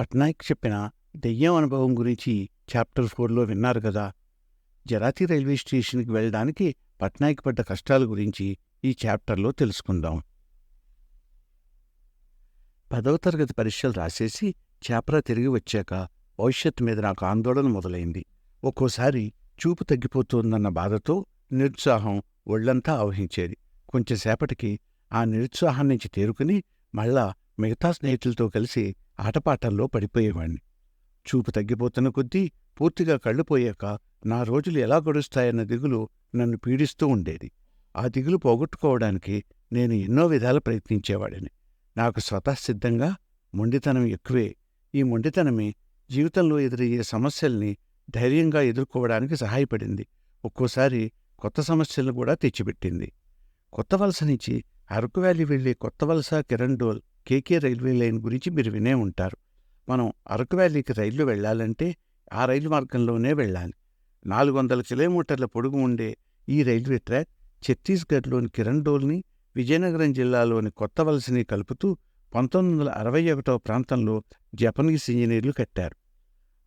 పట్నాయక్ చెప్పిన దెయ్యం అనుభవం గురించి చాప్టర్ ఫోర్లో విన్నారు కదా. జరాతి రైల్వే స్టేషన్కి వెళ్ళడానికి పట్నాయక్ పడ్డ కష్టాల గురించి ఈ చాప్టర్లో తెలుసుకుందాం. పదవ తరగతి పరీక్షలు రాసేసి చాప్రా తిరిగి వచ్చాక భవిష్యత్తు మీద నాకు ఆందోళన మొదలైంది. ఒక్కోసారి చూపు తగ్గిపోతోందన్న బాధతో నిరుత్సాహం ఒళ్ళంతా ఆవహించేది కొంచెంసేపటికి ఆ నిరుత్సాహం నుంచి తేరుకుని మళ్ళా మిగతా స్నేహితులతో కలిసి ఆటపాటల్లో పడిపోయేవాణ్ణి. చూపు తగ్గిపోతున్న కొద్దీ పూర్తిగా కళ్ళు పోయాక నా రోజులు ఎలా గడుస్తాయన్న దిగులు నన్ను పీడిస్తూ ఉండేది. ఆ దిగులు పోగొట్టుకోవడానికి నేను ఎన్నో విధాల ప్రయత్నించేవాడిని. నాకు స్వతఃసిద్ధంగా మొండితనం ఎక్కువే. ఈ మొండితనమే జీవితంలో ఎదురయ్యే సమస్యల్ని ధైర్యంగా ఎదుర్కోవడానికి సహాయపడింది. ఒక్కోసారి కొత్త సమస్యలను కూడా తెచ్చిపెట్టింది. కొత్త వలస నుంచి అరకు వ్యాలీ వెళ్ళే కొత్త వలస కిరండోల్ కేకే రైల్వే లైన్ గురించి మీరు వినే ఉంటారు. మనం అరకు వ్యాలీకి రైలు వెళ్ళాలంటే ఆ రైలు మార్గంలోనే వెళ్ళాలి. నాలుగు వందల కిలోమీటర్ల పొడుగు ఉండే ఈ రైల్వే ట్రాక్ ఛత్తీస్గఢ్లోని కిరణ్డోల్ని విజయనగరం జిల్లాలోని కొత్త వలసని కలుపుతూ పంతొమ్మిది వందల అరవై ఒకటవ ప్రాంతంలో జపనీస్ ఇంజనీర్లు కట్టారు.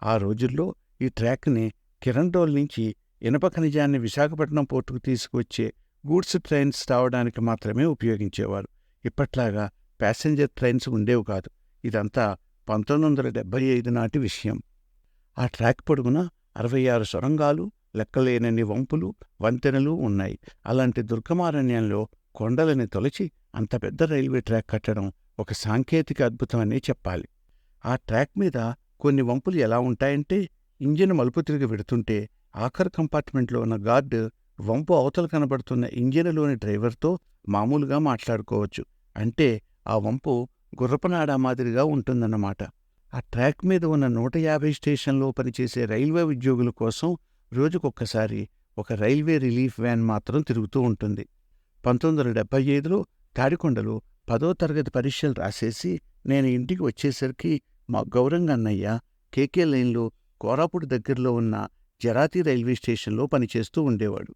ఆ రోజుల్లో ఈ ట్రాక్ని కిరణ్డోల్ నుంచి ఇనప ఖనిజాన్ని విశాఖపట్నం పోర్టుకు తీసుకువచ్చే గూడ్స్ ట్రైన్స్ రావడానికి మాత్రమే ఉపయోగించేవారు. ఇప్పట్లాగా ప్యాసింజర్ ట్రైన్స్ ఉండేవి కాదు. ఇదంతా పంతొమ్మిది వందల డెబ్బై ఐదు నాటి విషయం. ఆ ట్రాక్ పొడుగున అరవై ఆరు సొరంగాలు లెక్కలేనన్ని వంపులు వంతెనలు ఉన్నాయి. అలాంటి దుర్గమారణ్యంలో కొండలని తొలచి అంత పెద్ద రైల్వే ట్రాక్ కట్టడం ఒక సాంకేతిక అద్భుతమనే చెప్పాలి. ఆ ట్రాక్ మీద కొన్ని వంపులు ఎలా ఉంటాయంటే ఇంజిన్ మలుపు తిరిగి పెడుతుంటే ఆఖరి కంపార్ట్మెంట్లో ఉన్న గార్డు వంపు అవతల కనబడుతున్న ఇంజిన్లోని డ్రైవర్తో మామూలుగా మాట్లాడుకోవచ్చు. అంటే ఆ వంపు గుర్రపనాడా మాదిరిగా ఉంటుందన్నమాట. ఆ ట్రాక్ మీద ఉన్న నూట యాభై స్టేషన్లో పనిచేసే రైల్వే ఉద్యోగుల కోసం రోజుకొక్కసారి ఒక రైల్వే రిలీఫ్ వ్యాన్ మాత్రం తిరుగుతూ ఉంటుంది. పంతొమ్మిది వందల డెబ్బై ఐదులో తాడికొండలో పదో తరగతి పరీక్షలు రాసేసి నేను ఇంటికి వచ్చేసరికి మా గౌరంగన్నయ్య కేకే లైన్లో కోరాపూడి దగ్గరలో ఉన్న జరాతి రైల్వే స్టేషన్లో పనిచేస్తూ ఉండేవాడు.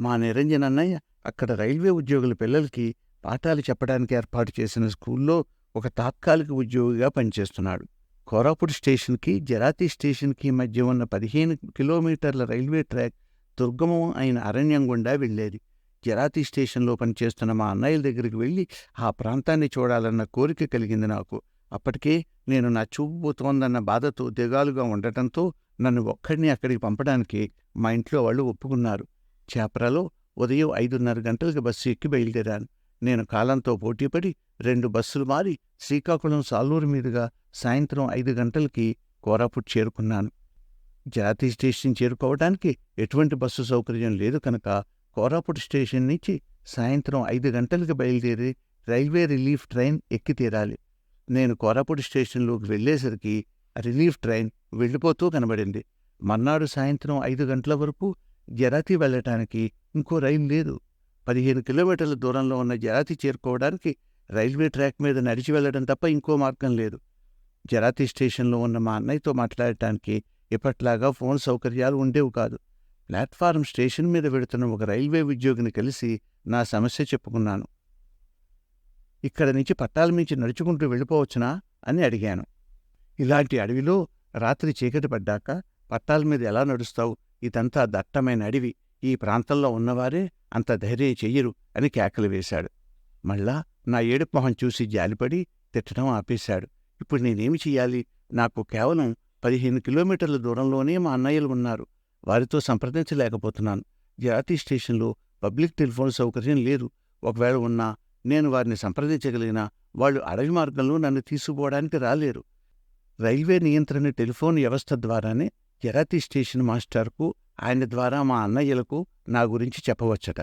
మా నిరంజన్ అన్నయ్య అక్కడ రైల్వే ఉద్యోగుల పిల్లలకి పాఠాలు చెప్పడానికి ఏర్పాటు చేసిన స్కూల్లో ఒక తాత్కాలిక ఉద్యోగిగా పనిచేస్తున్నాడు. కోరాపుడు స్టేషన్కి జరాతి స్టేషన్కి మధ్య ఉన్న పదిహేను కిలోమీటర్ల రైల్వే ట్రాక్ దుర్గమం అయిన అరణ్యం గుండా వెళ్ళేది. జరాతి స్టేషన్లో పనిచేస్తున్న మా అన్నయ్యల దగ్గరికి వెళ్ళి ఆ ప్రాంతాన్ని చూడాలన్న కోరిక కలిగింది నాకు. అప్పటికే నేను నా చూపు పోతోందన్న బాధతో దిగాలుగా ఉండటంతో నన్ను ఒక్కడిని అక్కడికి పంపడానికి మా ఇంట్లో వాళ్ళు ఒప్పుకున్నారు. చేపరాలో ఉదయం ఐదున్నర గంటలకు బస్సు ఎక్కి బయలుదేరాను. నేను కాలంతో పోటీపడి రెండు బస్సులు మారి శ్రీకాకుళం సాలూరు మీదుగా సాయంత్రం ఐదు గంటలకి కోరాపుట్ చేరుకున్నాను. జాతీ స్టేషన్ చేరుకోవడానికి ఎటువంటి బస్సు సౌకర్యం లేదు కనుక కోరాపుట్ స్టేషన్ నుంచి సాయంత్రం ఐదు గంటలకు బయలుదేరి రైల్వే రిలీఫ్ ట్రైన్ ఎక్కి తీరాలి. నేను కోరాపుట్ స్టేషన్లోకి వెళ్ళేసరికి రిలీఫ్ ట్రైన్ వెళ్ళిపోతూ కనబడింది. మర్నాడు సాయంత్రం ఐదు గంటల వరకు జరాతి వెళ్ళటానికి ఇంకో రైలు లేదు. పదిహేను కిలోమీటర్ల దూరంలో ఉన్న జరాతి చేరుకోవడానికి రైల్వే ట్రాక్ మీద నడిచి వెళ్ళడం తప్ప ఇంకో మార్గం లేదు. జరాతి స్టేషన్లో ఉన్న మా అన్నయ్యతో మాట్లాడటానికి ఇప్పట్లాగా ఫోన్ సౌకర్యాలు ఉండేవి కాదు. ప్లాట్ఫారం స్టేషన్ మీద వెడుతున్న ఒక రైల్వే ఉద్యోగిని కలిసి నా సమస్య చెప్పుకున్నాను. ఇక్కడ నుంచి పట్టాల మించి నడుచుకుంటూ వెళ్ళిపోవచ్చునా? అని అడిగాను. ఇలాంటి అడవిలో రాత్రి చీకటి పడ్డాక పట్టాల మీద ఎలా నడుస్తావు? ఇదంతా దట్టమైన అడవి. ఈ ప్రాంతంలో ఉన్నవారే అంత ధైర్యం చెయ్యరు అని కేకలు వేశాడు. మళ్ళా నా ఏడుపు మొహం చూసి జాలిపడి తిట్టడం ఆపేశాడు. ఇప్పుడు నేనేమి చెయ్యాలి? నాకు కేవలం పదిహేను కిలోమీటర్ల దూరంలోనే మా అన్నయ్యలు ఉన్నారు. వారితో సంప్రదించలేకపోతున్నాను. జాతీ స్టేషన్లో పబ్లిక్ టెలిఫోన్ సౌకర్యం లేదు. ఒకవేళ ఉన్నా నేను వారిని సంప్రదించగలిగినా వాళ్ళు అడవి మార్గంలో నన్ను తీసుకుపోవడానికి రాలేరు. రైల్వే నియంత్రణ టెలిఫోన్ వ్యవస్థ ద్వారానే జరాతి స్టేషన్ మాస్టర్కు ఆయన ద్వారా మా అన్నయ్యలకు నా గురించి చెప్పవచ్చట.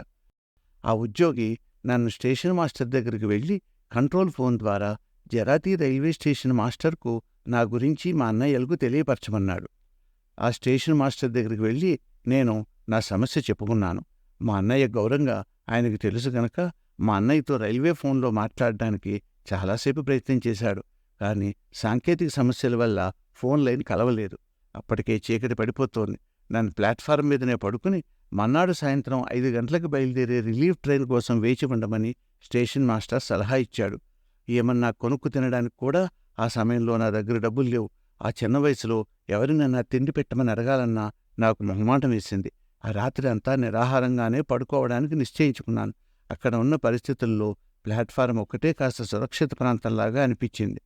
ఆ ఉద్యోగి నన్ను స్టేషన్ మాస్టర్ దగ్గరికి వెళ్ళి కంట్రోల్ ఫోన్ ద్వారా జరాతి రైల్వే స్టేషన్ మాస్టర్కు నా గురించి మా అన్నయ్యలకు తెలియపరచమన్నాడు. ఆ స్టేషన్ మాస్టర్ దగ్గరికి వెళ్ళి నేను నా సమస్య చెప్పుకున్నాను. మా అన్నయ్య గౌరవంగా ఆయనకు తెలుసు గనక మా అన్నయ్యతో రైల్వే ఫోన్లో మాట్లాడడానికి చాలాసేపు ప్రయత్నం చేశాడు. కానీ సాంకేతిక సమస్యల వల్ల ఫోన్ లైన్ కలవలేదు. అప్పటికే చీకటి పడిపోతోంది. నన్ను ప్లాట్ఫారం మీదనే పడుకుని మన్నాడు సాయంత్రం ఐదు గంటలకు బయలుదేరే రిలీఫ్ ట్రైన్ కోసం వేచి ఉండమని స్టేషన్ మాస్టర్ సలహా ఇచ్చాడు. ఏమన్నా కొనుక్కు తినడానికి కూడా ఆ సమయంలో నా దగ్గర డబ్బులు లేవు. ఆ చిన్న వయసులో ఎవరినన్నా తిండి పెట్టమని అడగాలన్నా నాకు మొహమాటం వేసింది. ఆ రాత్రి అంతా నిరాహారంగానే పడుకోవడానికి నిశ్చయించుకున్నాను. అక్కడ ఉన్న పరిస్థితుల్లో ప్లాట్ఫారం ఒక్కటే కాస్త సురక్షిత ప్రాంతంలాగా అనిపించింది.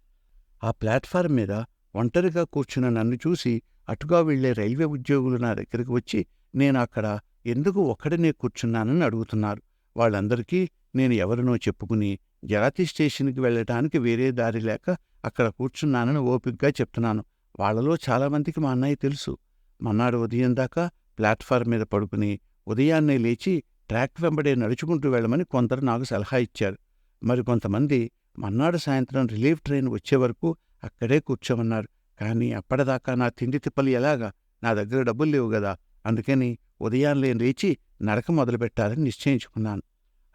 ఆ ప్లాట్ఫారం మీద ఒంటరిగా కూర్చున్న నన్ను చూసి అటుగా వెళ్ళే రైల్వే ఉద్యోగులు నా దగ్గరికి వచ్చి నేను అక్కడ ఎందుకు ఒక్కడనే కూర్చున్నానని అడుగుతున్నారు. వాళ్ళందరికీ నేను ఎవరినో చెప్పుకుని జాతి స్టేషన్కి వెళ్ళటానికి వేరే దారి లేక అక్కడ కూర్చున్నానని ఓపిగ్గా చెప్తున్నాను. వాళ్ళలో చాలామందికి మా అన్నయ్య తెలుసు. మన్నాడు ఉదయం దాకా ప్లాట్ఫారం మీద పడుకుని ఉదయాన్నే లేచి ట్రాక్ వెంబడే నడుచుకుంటూ వెళ్ళమని కొందరు నాకు సలహా ఇచ్చారు. మరికొంతమంది మన్నాడు సాయంత్రం రిలీఫ్ ట్రైన్ వచ్చే వరకు అక్కడే కూర్చోమన్నారు. కానీ అప్పటిదాకా నా తిండి తిప్పలు ఎలాగా? నా దగ్గర డబ్బులు లేవు కదా అందుకని ఉదయాన్నే లేచి నడక మొదలుపెట్టాలని నిశ్చయించుకున్నాను.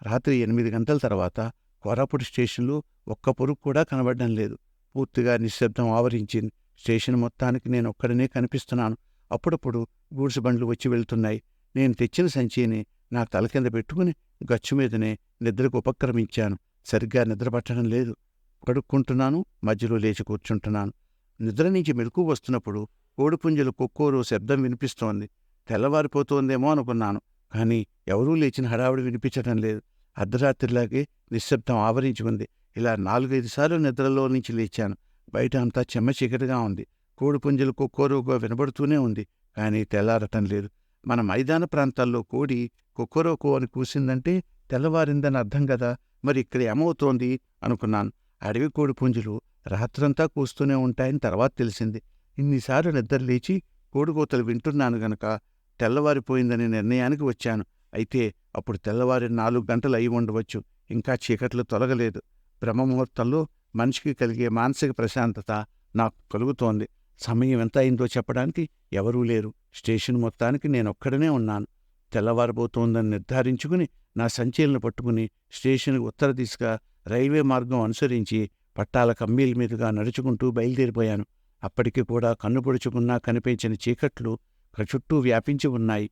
రాత్రి ఎనిమిది గంటల తర్వాత కోరాపుటి స్టేషన్లో ఒక్క పొరుగు కూడా కనబడడం లేదు. పూర్తిగా నిశ్శబ్దం ఆవరించింది. స్టేషన్ మొత్తానికి నేను ఒక్కడనే కనిపిస్తున్నాను. అప్పుడప్పుడు గూడ్స్ బండ్లు వచ్చి వెళ్తున్నాయి. నేను తెచ్చిన సంచిని నా తల కింద పెట్టుకుని గచ్చు మీదనే నిద్రకు ఉపక్రమించాను. సరిగ్గా నిద్రపట్టడం లేదు. కడుక్కుంటున్నాను మధ్యలో లేచి కూర్చుంటున్నాను. నిద్ర నుంచి మెలకు వస్తున్నప్పుడు కోడిపుంజలు కుక్కోరు శబ్దం వినిపిస్తోంది. తెల్లవారిపోతోందేమో అనుకున్నాను కానీ ఎవరూ లేచిన హడావుడి వినిపించడం లేదు. అర్ధరాత్రిలాగే నిశ్శబ్దం ఆవరించి ఉంది. ఇలా నాలుగైదు సార్లు నిద్రలో నుంచి లేచాను. బయట అంతా చెమ్మ చీకటిగా ఉంది. కోడిపుంజలు కుక్కోరుగా వినబడుతూనే ఉంది కానీ తెల్లారటం లేదు. మన మైదాన ప్రాంతాల్లో కోడి కుక్కరోకో అని కూసిందంటే తెల్లవారిందని అర్థం కదా మరి ఇక్కడ ఏమవుతోంది అనుకున్నాను. అడవి కోడి పుంజులు రాత్రంతా కూస్తూనే ఉంటాయని తర్వాత తెలిసింది. ఇన్నిసార్లు నిద్ర లేచి కోడికోతలు వింటున్నాను గనక తెల్లవారిపోయిందనే నిర్ణయానికి వచ్చాను. అయితే అప్పుడు తెల్లవారి నాలుగు గంటలు అయి ఉండవచ్చు. ఇంకా చీకట్లు తొలగలేదు. బ్రహ్మముహూర్తంలో మనిషికి కలిగే మానసిక ప్రశాంతత నాకు కలుగుతోంది. సమయం ఎంత అయిందో చెప్పడానికి ఎవరూ లేరు. స్టేషన్ మొత్తానికి నేనొక్కడనే ఉన్నాను. తెల్లవారబోతోందని నిర్ధారించుకుని నా సంచీలను పట్టుకుని స్టేషన్కు ఉత్తర దిశగా రైల్వే మార్గం అనుసరించి పట్టాల కమ్మీల మీదుగా నడుచుకుంటూ బయలుదేరిపోయాను. అప్పటికి కూడా కన్ను పొడుచుకున్నా కనిపించిన చీకట్లు చుట్టూ వ్యాపించి ఉన్నాయి.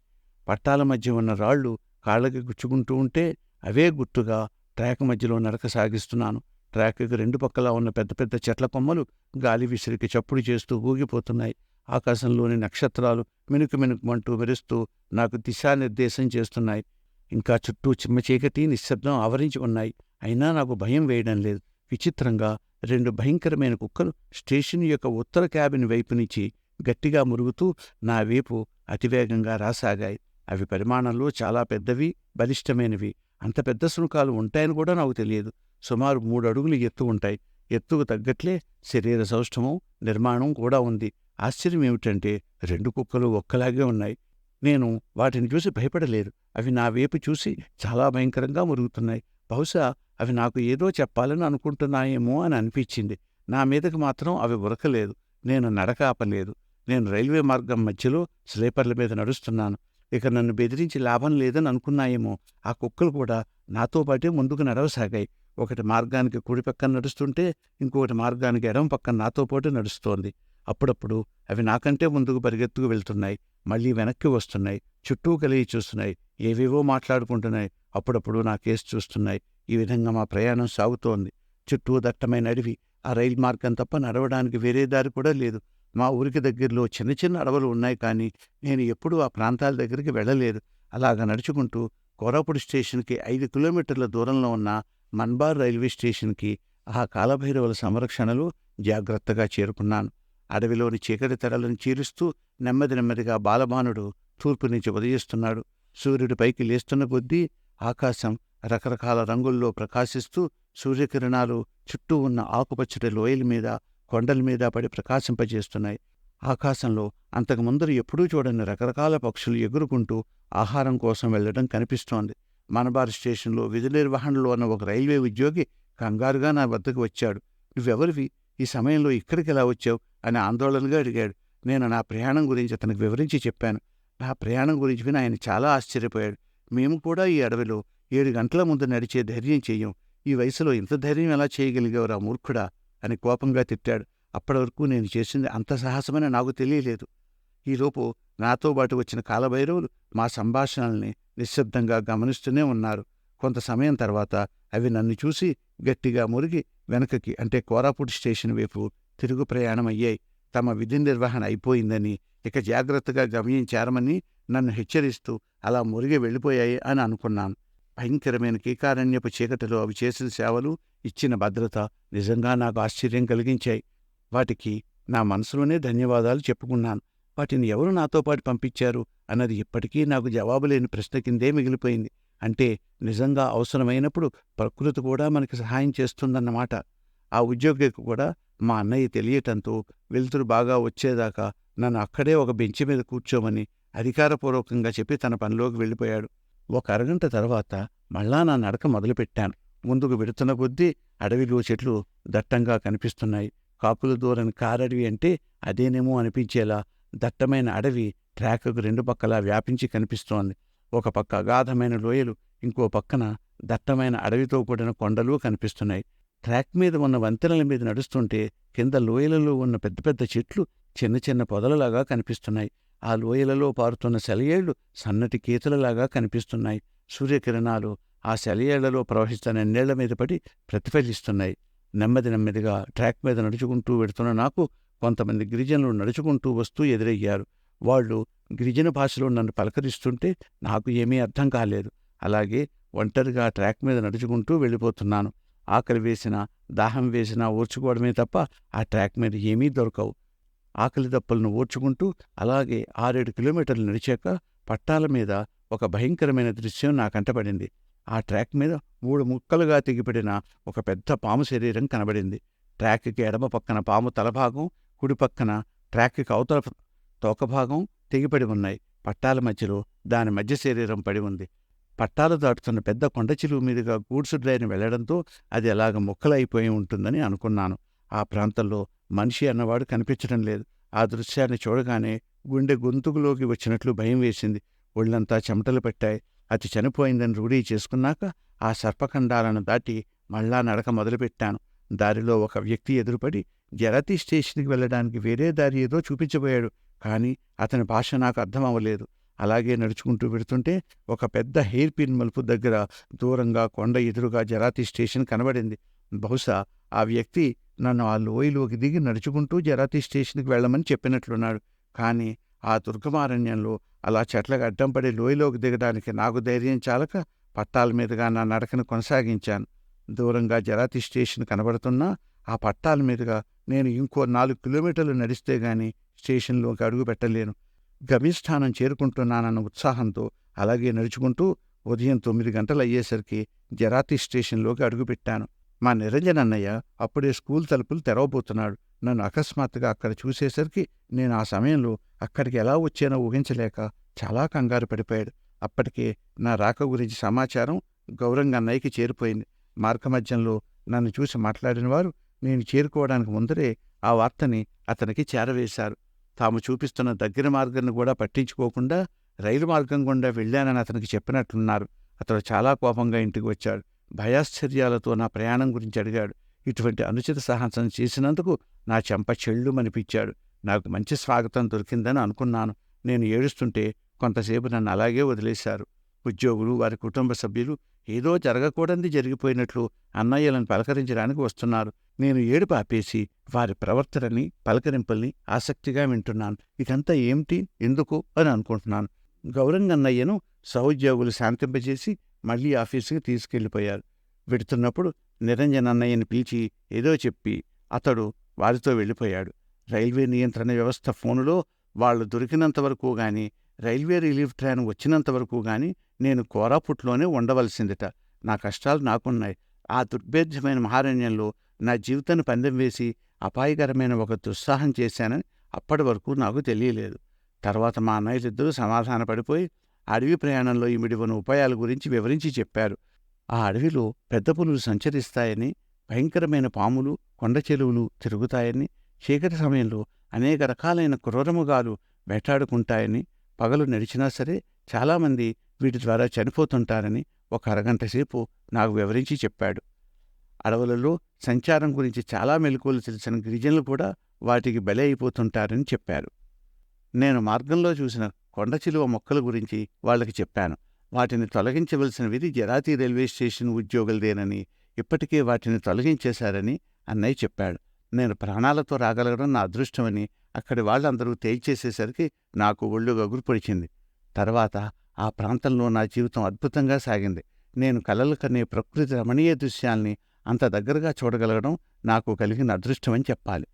పట్టాల మధ్య ఉన్న రాళ్ళు కాళ్ళకి గుచ్చుకుంటూ ఉంటే అవే గుర్తుగా ట్రాక్ మధ్యలో నడక సాగిస్తున్నాను. ట్రాక్కి రెండు పక్కలా ఉన్న పెద్ద పెద్ద చెట్ల కొమ్మలు గాలి విసిరికి చప్పుడు చేస్తూ ఊగిపోతున్నాయి. ఆకాశంలోని నక్షత్రాలు మినుకు మినుకుమంటూ మెరుస్తూ నాకు దిశానిర్దేశం చేస్తున్నాయి. ఇంకా చుట్టూ చిమ్మ చీకటి నిశ్శబ్దం ఆవరించి ఉన్నాయి. అయినా నాకు భయం వేయడం లేదు. విచిత్రంగా రెండు భయంకరమైన కుక్కలు స్టేషన్ యొక్క ఉత్తర క్యాబిన్ వైపు నుంచి గట్టిగా మురుగుతూ నా వైపు అతివేగంగా రాసాగాయి. అవి పరిమాణంలో చాలా పెద్దవి బలిష్టమైనవి. అంత పెద్ద శృంఖాలు ఉంటాయని కూడా నాకు తెలియదు. సుమారు మూడు అడుగులు ఎత్తు ఉంటాయి. ఎత్తుకు తగ్గట్లే శరీర సౌష్ఠవం నిర్మాణం కూడా ఉంది. ఆశ్చర్యం ఏమిటంటే రెండు కుక్కలు ఒక్కలాగే ఉన్నాయి. నేను వాటిని చూసి భయపడలేదు. అవి నా వైపు చూసి చాలా భయంకరంగా మురుగుతున్నాయి. బహుశా అవి నాకు ఏదో చెప్పాలని అనుకుంటున్నాయేమో అని అనిపించింది. నా మీదకి మాత్రం అవి ఉరకలేదు. నేను నడక ఆపలేదు. నేను రైల్వే మార్గం మధ్యలో స్లీపర్ల మీద నడుస్తున్నాను. ఇక నన్ను బెదిరించి లాభం లేదని అనుకున్నాయేమో. ఆ కుక్కలు కూడా నాతో పాటే ముందుకు నడవసాగాయి. ఒకటి మార్గానికి కుడి పక్కన నడుస్తుంటే ఇంకొకటి మార్గానికి ఎడమ పక్కన నాతో పాటు నడుస్తోంది. అప్పుడప్పుడు అవి నాకంటే ముందుకు పరిగెత్తుకు వెళ్తున్నాయి మళ్ళీ వెనక్కి వస్తున్నాయి చుట్టూ కలిగి చూస్తున్నాయి ఏవేవో మాట్లాడుకుంటున్నాయి అప్పుడప్పుడు నా కేసు చూస్తున్నాయి. ఈ విధంగా మా ప్రయాణం సాగుతోంది. చుట్టూ దట్టమైన అడవి ఆ రైలు మార్గం తప్ప నడవడానికి వేరే దారి కూడా లేదు. మా ఊరికి దగ్గరలో చిన్న చిన్న అడవులు ఉన్నాయి కానీ నేను ఎప్పుడూ ఆ ప్రాంతాల దగ్గరికి వెళ్ళలేదు. అలాగ నడుచుకుంటూ కోరాపుడి స్టేషన్కి ఐదు కిలోమీటర్ల దూరంలో ఉన్న మన్బార్ రైల్వే స్టేషన్కి ఆ కాలభైరవుల సంరక్షణలో జాగ్రత్తగా చేరుకున్నాను. అడవిలోని చీకటి తెరలను చీరుస్తూ నెమ్మది నెమ్మదిగా బాలబానుడు తూర్పు నుంచి ఉదయిస్తున్నాడు. సూర్యుడు పైకి లేస్తున్న కొద్దీ ఆకాశం రకరకాల రంగుల్లో ప్రకాశిస్తూ సూర్యకిరణాలు చుట్టూ ఉన్న ఆకుపచ్చటి లోయల మీద కొండల మీద పడి ప్రకాశింపజేస్తున్నాయి. ఆకాశంలో అంతకుముందరు ఎప్పుడూ చూడని రకరకాల పక్షులు ఎగురుకుంటూ ఆహారం కోసం వెళ్ళడం కనిపిస్తోంది. మనబార్ స్టేషన్లో విధి నిర్వహణలో ఉన్న ఒక రైల్వే ఉద్యోగి కంగారుగా నా వద్దకు వచ్చాడు. నువ్వెవరివి? ఈ సమయంలో ఇక్కడికి ఎలా వచ్చావు? అని ఆందోళనగా అడిగాడు. నేను నా ప్రయాణం గురించి అతనికి వివరించి చెప్పాను. నా ప్రయాణం గురించి విని ఆయన చాలా ఆశ్చర్యపోయాడు. మేము కూడా ఈ అడవిలో ఏడు గంటల ముందు నడిచే ధైర్యం చెయ్యం ఈ వయసులో ఇంత ధైర్యం ఎలా చేయగలిగేవరా మూర్ఖుడా? అని కోపంగా తిట్టాడు. అప్పటి వరకు నేను చేసింది అంత సాహసమని నాకు తెలియలేదు. ఈలోపు నాతో పాటు వచ్చిన కాలభైరవులు మా సంభాషణల్ని నిశ్శబ్దంగా గమనిస్తూనే ఉన్నారు. కొంత సమయం తర్వాత అవి నన్ను చూసి గట్టిగా మురిగి వెనకకి అంటే కోరాపుట్ స్టేషన్ వైపు తిరుగు ప్రయాణం అయ్యాయి. తమ విధి నిర్వహణ అయిపోయిందని ఇక జాగ్రత్తగా గమ్యం చేరమని నన్ను హెచ్చరిస్తూ అలా మురిగి వెళ్ళిపోయాయి అని అనుకున్నాను. భయంకరమైన కీకారణ్యపు చీకటిలో అవి చేసిన సేవలు ఇచ్చిన భద్రత నిజంగా నాకు ఆశ్చర్యం కలిగించాయి. వాటికి నా మనసులోనే ధన్యవాదాలు చెప్పుకున్నాను. వాటిని ఎవరు నాతో పాటు పంపించారు అన్నది ఇప్పటికీ నాకు జవాబు లేని ప్రశ్న కిందే మిగిలిపోయింది. అంటే నిజంగా అవసరమైనప్పుడు ప్రకృతి కూడా మనకి సహాయం చేస్తుందన్నమాట. ఆ ఉద్యోగికి కూడా మా అన్నయ్య తెలియటంతో వెలుతురు బాగా వచ్చేదాకా నన్ను అక్కడే ఒక బెంచి మీద కూర్చోమని అధికారపూర్వకంగా చెప్పి తన పనిలోకి వెళ్ళిపోయాడు. ఒక అరగంట తర్వాత మళ్ళా నా నడక మొదలుపెట్టాను. ముందుకు వెడుతున్న కొద్దీ అడవిలో చెట్లు దట్టంగా కనిపిస్తున్నాయి. కాపుల దూరని కారడవి అంటే అదేనేమో అనిపించేలా దట్టమైన అడవి ట్రాక్కు రెండు పక్కలా వ్యాపించి కనిపిస్తోంది. ఒక పక్క అగాధమైన లోయలు ఇంకో పక్కన దట్టమైన అడవితో కూడిన కొండలు కనిపిస్తున్నాయి. ట్రాక్ మీద ఉన్న వంతెనల మీద నడుస్తుంటే కింద లోయలలో ఉన్న పెద్ద పెద్ద చెట్లు చిన్న చిన్న పొదలలాగా కనిపిస్తున్నాయి. ఆ లోయలలో పారుతున్న సెలయేళ్ళు సన్నటి కీతలలాగా కనిపిస్తున్నాయి. సూర్యకిరణాలు ఆ సెలయేళ్ళలో ప్రవహిస్తున్న నీళ్ళ మీద పడి ప్రతిఫలిస్తున్నాయి. నెమ్మది నెమ్మదిగా ట్రాక్ మీద నడుచుకుంటూ వెడుతున్న నాకు కొంతమంది గిరిజనులు నడుచుకుంటూ వస్తూ ఎదురయ్యారు. వాళ్ళు గిరిజన భాషలో నన్ను పలకరిస్తుంటే నాకు ఏమీ అర్థం కాలేదు. అలాగే ఒంటరిగా ట్రాక్ మీద నడుచుకుంటూ వెళ్ళిపోతున్నాను. ఆకలి వేసినా దాహం వేసినా ఓర్చుకోవడమే తప్ప ఆ ట్రాక్ మీద ఏమీ దొరకవు. ఆకలి దప్పలను ఓర్చుకుంటూ అలాగే ఆరేడు కిలోమీటర్లు నడిచాక పట్టాల మీద ఒక భయంకరమైన దృశ్యం నాకంటపడింది ఆ ట్రాక్ మీద మూడు ముక్కలుగా తెగిపడిన ఒక పెద్ద పాము శరీరం కనబడింది. ట్రాక్కి ఎడమ పక్కన పాము తలభాగం కుడి పక్కన ట్రాక్కి అవతల తోకభాగం తెగిపడి ఉన్నాయి. పట్టాల మధ్యలో దాని మధ్య శరీరం పడి ఉంది. పట్టాలు దాటుతున్న పెద్ద కొండ చిలువ మీదుగా గూడ్సు డ్రైన్ వెళ్ళడంతో అది ఎలాగ ముక్కలైపోయి ఉంటుందని అనుకున్నాను. ఆ ప్రాంతంలో మనిషి అన్నవాడు కనిపించడం లేదు. ఆ దృశ్యాన్ని చూడగానే గుండె గొంతుకులోకి వచ్చినట్లు భయం వేసింది. ఒళ్ళంతా చెమటలు పెట్టాయి. అది చనిపోయిందని రూఢీ చేసుకున్నాక ఆ సర్పఖండాలను దాటి మళ్ళా నడక మొదలుపెట్టాను. దారిలో ఒక వ్యక్తి ఎదురుపడి జరతి స్టేషన్కి వెళ్ళడానికి వేరే దారి ఏదో చూపించబోయాడు. కాని అతని భాష నాకు అర్థం అవ్వలేదు అలాగే నడుచుకుంటూ వెడుతుంటే ఒక పెద్ద హెయిర్ పిన్ మలుపు దగ్గర దూరంగా కొండ ఎదురుగా జరాతి స్టేషన్ కనబడింది. బహుశా ఆ వ్యక్తి నన్ను ఆ లోయలోకి దిగి నడుచుకుంటూ జరాతి స్టేషన్కి వెళ్ళమని చెప్పినట్లున్నాడు. కాని ఆ దుర్గమారణ్యంలో అలా చెట్లకు అడ్డం పడి లోయలోకి దిగడానికి నాకు ధైర్యం చాలక పట్టాల మీదుగా నా నడకను కొనసాగించాను. దూరంగా జరాతి స్టేషన్ కనబడుతున్నా ఆ పట్టాల మీదుగా నేను ఇంకో నాలుగు కిలోమీటర్లు నడిస్తే గాని స్టేషన్లోకి అడుగు పెట్టలేను. గమ్యస్థానం చేరుకుంటున్నానన్న ఉత్సాహంతో అలాగే నడుచుకుంటూ ఉదయం తొమ్మిది గంటలు అయ్యేసరికి జరాతి స్టేషన్లోకి అడుగుపెట్టాను. మా నిరంజన్ అన్నయ్య అప్పుడే స్కూల్ తలుపులు తెరవబోతున్నాడు. నన్ను అకస్మాత్తుగా అక్కడ చూసేసరికి నేను ఆ సమయంలో అక్కడికి ఎలా వచ్చానో ఊహించలేక చాలా కంగారు పడిపోయాడు. అప్పటికే నా రాక గురించి సమాచారం గౌరంగ అన్నయ్యకి చేరిపోయింది. మార్గమధ్యంలో నన్ను చూసి మాట్లాడిన వారు నేను చేరుకోవడానికి ముందరే ఆ వార్తని అతనికి చేరవేశారు. తాము చూపిస్తున్న దగ్గర మార్గాన్ని కూడా పట్టించుకోకుండా రైలు మార్గం గుండా వెళ్ళానని అతనికి చెప్పినట్లున్నారు అతడు చాలా కోపంగా ఇంటికి వచ్చాడు. భయాశ్చర్యాలతో నా ప్రయాణం గురించి అడిగాడు. ఇటువంటి అనుచిత సాహసం చేసినందుకు నా చెంప చెళ్ళుమనిపించాడు. నాకు మంచి స్వాగతం దొరికిందని అనుకున్నాను. నేను ఏడుస్తుంటే కొంతసేపు నన్ను అలాగే వదిలేశారు. ఉద్యోగులు వారి కుటుంబ సభ్యులు ఏదో జరగకూడంది జరిగిపోయినట్లు అన్నయ్యలను పలకరించడానికి వస్తున్నారు. నేను ఏడుపు ఆపేసి వారి ప్రవర్తనని పలకరింపుల్ని ఆసక్తిగా వింటున్నాను. ఇదంతా ఏమిటి? ఎందుకు? అని అనుకుంటున్నాను. గౌరంగన్నయ్యను సహోద్యోగులు శాంతింపజేసి మళ్ళీ ఆఫీసుకి తీసుకెళ్ళిపోయారు వెడుతున్నప్పుడు నిరంజన్ అన్నయ్యని పిలిచి ఏదో చెప్పి అతడు వారితో వెళ్ళిపోయాడు. రైల్వే నియంత్రణ వ్యవస్థ ఫోనులో వాళ్ళు దొరికినంత వరకు గాని రైల్వే రిలీఫ్ ట్రైన్ వచ్చినంత వరకు గాని నేను కోరాపుట్లోనే ఉండవలసిందిట. నా కష్టాలు నాకున్నాయి. ఆ దుర్భేద్యమైన మహారణ్యంలో నా జీవితాన్ని పందెం వేసి అపాయకరమైన ఒక దుస్సాహం చేశానని అప్పటి వరకు నాకు తెలియలేదు. తర్వాత మా అన్నయ్యలిద్దరూ సమాధాన పడిపోయి అడవి ప్రయాణంలో ఇమిడివన ఉపాయాల గురించి వివరించి చెప్పారు. ఆ అడవిలో పెద్ద పులులు సంచరిస్తాయని భయంకరమైన పాములు కొండ చెలువులు తిరుగుతాయని చీకటి సమయంలో అనేక రకాలైన క్రూరముగాలు వేటాడుకుంటాయని పగలు నడిచినా సరే చాలామంది వీటి ద్వారా చనిపోతుంటారని ఒక అరగంట సేపు నాకు వివరించి చెప్పాడు. అడవులలో సంచారం గురించి చాలా మెలకువలు తెలిసిన గిరిజనులు కూడా వాటికి బలి అయిపోతుంటారని చెప్పారు. నేను మార్గంలో చూసిన కొండ చిలువ మొక్కల గురించి వాళ్ళకి చెప్పాను. వాటిని తొలగించవలసిన విధి జరాతి రైల్వే స్టేషన్ ఉద్యోగులదేనని ఇప్పటికే వాటిని తొలగించేశారని అన్నయ్య చెప్పాడు. నేను ప్రాణాలతో రాగలగడం నా అదృష్టమని అక్కడి వాళ్ళందరూ తేల్చేసేసరికి నాకు ఒళ్ళు గగురు పొడిచింది. తర్వాత ఆ ప్రాంతంలో నా జీవితం అద్భుతంగా సాగింది. నేను కలలు కనే ప్రకృతి రమణీయ దృశ్యాల్ని అంత దగ్గరగా చూడగలగడం నాకు కలిగిన అదృష్టమని చెప్పాలి.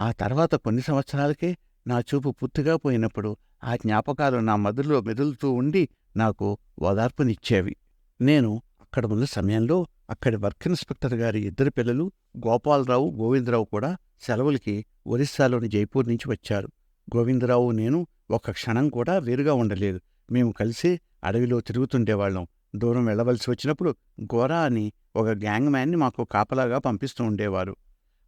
ఆ తర్వాత కొన్ని సంవత్సరాలకే నా చూపు పూర్తిగా పోయినప్పుడు ఆ జ్ఞాపకాలు నా మధులో మెదులుతూ ఉండి నాకు ఓదార్పునిచ్చేవి. నేను అక్కడ ఉన్న సమయంలో అక్కడి వర్క్ ఇన్స్పెక్టర్ గారి ఇద్దరు పిల్లలు గోపాలరావు గోవిందరావు కూడా సెలవులకి ఒరిస్సాలోని జైపూర్ నుంచి వచ్చారు. గోవిందరావు నేను ఒక క్షణం కూడా వేరుగా ఉండలేదు. మేము కలిసి అడవిలో తిరుగుతుండేవాళ్ళం. దూరం వెళ్ళవలసి వచ్చినప్పుడు గోరా అని ఒక గ్యాంగ్ మ్యాన్ని మాకు కాపలాగా పంపిస్తూ ఉండేవారు.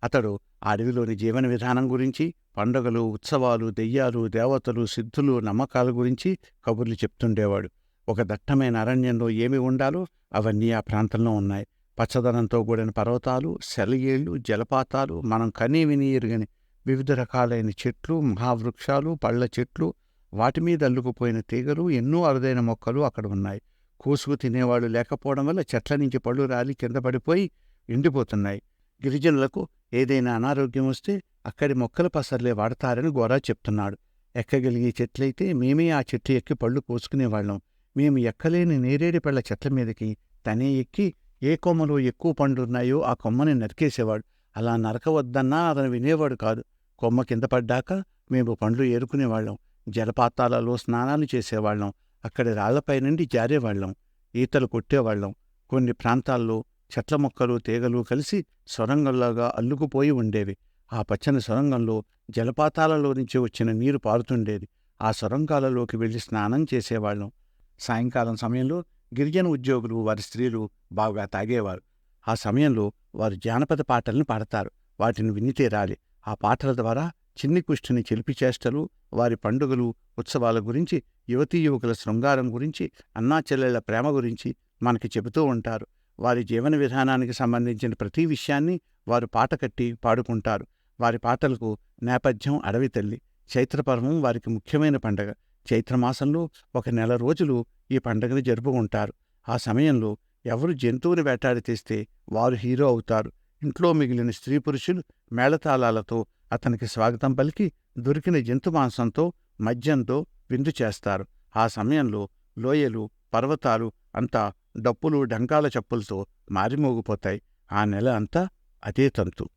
అతడు అడవిలోని జీవన విధానం గురించి పండుగలు ఉత్సవాలు దెయ్యాలు దేవతలు సిద్ధులు నమ్మకాల గురించి కబుర్లు చెప్తుండేవాడు. ఒక దట్టమైన అరణ్యంలో ఏమి ఉండాలో అవన్నీ ఆ ప్రాంతంలో ఉన్నాయి. పచ్చదనంతో కూడిన పర్వతాలు సెలయేళ్ళు జలపాతాలు మనం కనీ విని ఎరుగని వివిధ రకాలైన చెట్లు మహావృక్షాలు పళ్ళ చెట్లు వాటి మీద అల్లుకుపోయిన తీగలు ఎన్నో అరుదైన మొక్కలు అక్కడ ఉన్నాయి. కోసుకు తినేవాళ్ళు లేకపోవడం వల్ల చెట్ల నుంచి పళ్ళు రాలి కింద పడిపోయి ఎండిపోతున్నాయి. గిరిజనులకు ఏదైనా అనారోగ్యం వస్తే అక్కడి మొక్కల పసర్లే వాడతారని గోరా చెప్తున్నాడు. ఎక్కగలిగే చెట్లయితే మేమే ఆ చెట్లు ఎక్కి పళ్ళు కోసుకునేవాళ్ళం. మేము ఎక్కలేని నేరేడి పళ్ళ చెట్ల మీదకి తనే ఎక్కి ఏ కొమ్మలో ఎక్కువ పండ్లున్నాయో ఆ కొమ్మని నరికేసేవాడు. అలా నరకవద్దన్నా అతను వినేవాడు కాదు. కొమ్మ కింద పడ్డాక మేము పండ్లు ఏరుకునేవాళ్ళం. జలపాతాలలో స్నానాలు చేసేవాళ్ళం. అక్కడి రాళ్ళపై నుండి జారేవాళ్ళం. ఈతలు కొట్టేవాళ్ళం. కొన్ని ప్రాంతాల్లో చెట్ల మొక్కలు తీగలు కలిసి సొరంగంలాగా అల్లుకుపోయి ఉండేవి. ఆ పచ్చని సొరంగంలో జలపాతాలలో నుంచి వచ్చిన నీరు పారుతుండేది. ఆ సొరంగాలలోకి వెళ్ళి స్నానం చేసేవాళ్ళం. సాయంకాలం సమయంలో గిరిజన ఉద్యోగులు వారి స్త్రీలు బాగా తాగేవారు. ఆ సమయంలో వారు జానపద పాటల్ని పాడతారు. వాటిని విని తీరాలి ఆ పాటల ద్వారా చిన్ని కుష్ఠిని చిలిపి చేష్టలు వారి పండుగలు ఉత్సవాల గురించి యువతీ యువకుల శృంగారం గురించి అన్నా చెల్లెళ్ళ ప్రేమ గురించి మనకి చెబుతూ ఉంటారు. వారి జీవన విధానానికి సంబంధించిన ప్రతి విషయాన్ని వారు పాట కట్టి పాడుకుంటారు. వారి పాటలకు నేపథ్యం అడవి తల్లి చైత్రపర్వం వారికి ముఖ్యమైన పండగ. చైత్రమాసంలో ఒక నెల రోజులు ఈ పండగను జరుపుకుంటారు ఆ సమయంలో ఎవరు జంతువుని వేటాడి తెస్తే వారు హీరో అవుతారు. ఇంట్లో మిగిలిన స్త్రీ పురుషులు మేళతాళాలతో అతనికి స్వాగతం పలికి దొరికిన జంతు మాంసంతో మద్యంతో విందు చేస్తారు. ఆ సమయంలో లోయలు పర్వతాలు అంతా డప్పులు డంకాల చప్పులతో మారిమోగిపోతాయి. ఆ నెల అంతా అదే తంతు.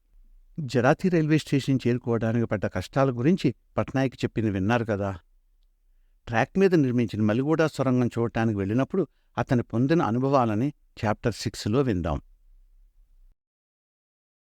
జరాతి రైల్వే స్టేషన్ చేరుకోవడానికి పడ్డ కష్టాల గురించి పట్నాయక్ చెప్పింది విన్నారు కదా. ట్రాక్ మీద నిర్మించిన మలిగూడ సొరంగం చూడటానికి వెళ్ళినప్పుడు అతను పొందిన అనుభవాలని చాప్టర్ సిక్స్లో విందాం.